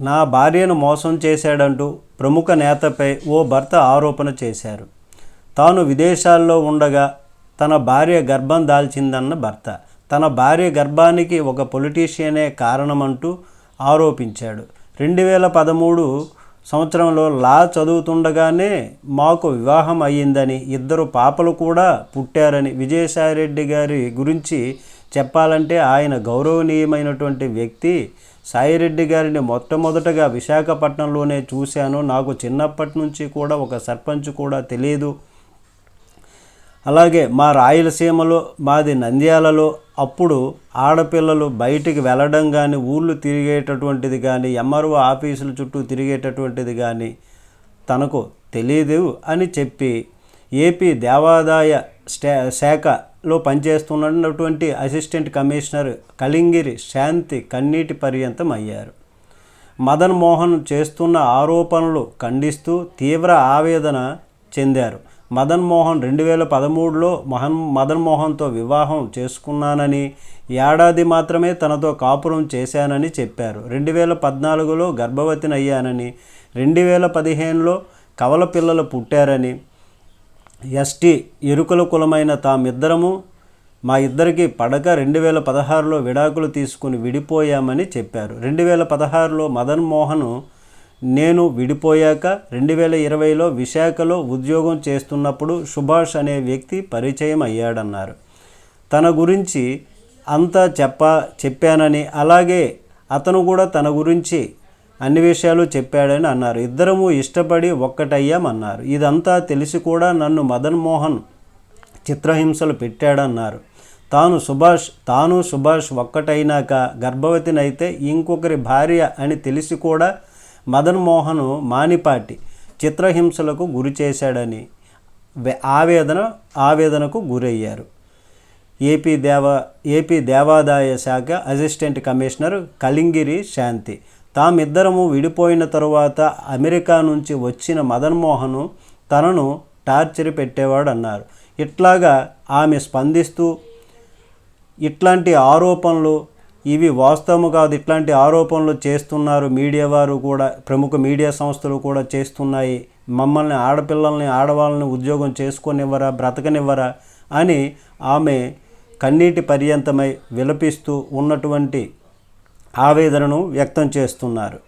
నా భార్యను మోసం చేశాడంటూ ప్రముఖ నేతపై ఓ భర్త ఆరోపణ చేశారు. తాను విదేశాల్లో ఉండగా తన భార్య గర్భం దాల్చిందన్న భర్త తన భార్య గర్భానికి ఒక పొలిటీషియనే కారణమంటూ ఆరోపించాడు. రెండు వేల పదమూడు సంవత్సరంలో లా చదువుతుండగానే మాకు వివాహం అయ్యిందని ఇద్దరు పాపలు కూడా పుట్టారని విజయసాయిరెడ్డి గారి గురించి చెప్పాలంటే ఆయన గౌరవనీయమైనటువంటి వ్యక్తి సాయిరెడ్డి గారిని మొట్టమొదటగా విశాఖపట్నంలోనే చూశాను. నాకు చిన్నప్పటి నుంచి కూడా ఒక సర్పంచ్ కూడా తెలియదు అలాగే మా రాయలసీమలో మాది నంద్యాలలో అప్పుడు ఆడపిల్లలు బయటికి వెళ్ళడం కానీ ఊళ్ళు తిరిగేటటువంటిది కానీ ఎంఆర్ఓ ఆఫీసుల చుట్టూ తిరిగేటటువంటిది కానీ తనకు తెలియదు అని చెప్పి ఏపీ దేవాదాయ స్టా లో పనిచేస్తున్నటువంటి అసిస్టెంట్ కమిషనర్ కలింగిరి శాంతి కన్నీటి పర్యంతం అయ్యారు. మదన్ మోహన్ చేస్తున్న ఆరోపణలు ఖండిస్తూ తీవ్ర ఆవేదన చెందారు. మదన్ మోహన్ రెండు వేల పదమూడులో మహన్ మదన్ మోహన్తో వివాహం చేసుకున్నానని ఏడాది మాత్రమే తనతో కాపురం చేశానని చెప్పారు. రెండు వేల పద్నాలుగులో గర్భవతిని అయ్యానని రెండు వేల పదిహేనులో కవల పిల్లలు పుట్టారని ఎస్టీ ఎరుకల కులమైన తామిద్దరము మా ఇద్దరికి పడక రెండు వేల పదహారులో విడాకులు తీసుకుని విడిపోయామని చెప్పారు. రెండు వేల పదహారులో మదన్ మోహన్ నేను విడిపోయాక రెండు వేల ఇరవైలో విశాఖలో ఉద్యోగం చేస్తున్నప్పుడు సుభాష్ అనే వ్యక్తి పరిచయం అయ్యాడన్నారు. తన గురించి అంతా చెప్ప చెప్పానని అలాగే అతను కూడా తన గురించి అన్ని విషయాలు చెప్పాడని అన్నారు. ఇద్దరము ఇష్టపడి ఒక్కటయ్యామన్నారు. ఇదంతా తెలిసి కూడా నన్ను మదన్ మోహన్ చిత్రహింసలు పెట్టాడన్నారు. తాను సుభాష్ తాను సుభాష్ ఒక్కటైనాక గర్భవతినైతే ఇంకొకరి భార్య అని తెలిసి కూడా మదన్ మోహన్ మానిపాటి చిత్రహింసలకు గురి చేశాడని ఆవేదన ఆవేదనకు గురయ్యారు. ఏపీ దేవ ఏపీ దేవాదాయ శాఖ అసిస్టెంట్ కమిషనర్ కలింగిరి శాంతి. తామిద్దరము విడిపోయిన తరువాత అమెరికా నుంచి వచ్చిన మదన్ మోహన్ తనను టార్చర్ పెట్టేవాడు అన్నారు ఇట్లాగా ఆమె స్పందిస్తూ ఇట్లాంటి ఆరోపణలు ఇవి వాస్తవము కాదు ఇట్లాంటి ఆరోపణలు చేస్తున్నారు మీడియా వారు కూడా ప్రముఖ మీడియా సంస్థలు కూడా చేస్తున్నాయి. మమ్మల్ని ఆడపిల్లల్ని ఆడవాళ్ళని ఉద్యోగం చేసుకొనివ్వరా బ్రతకనివ్వరా? అని ఆమె కన్నీటి పర్యంతమై విలపిస్తూ ఉన్నటువంటి ఆవేదనను వ్యక్తం చేస్తున్నారు.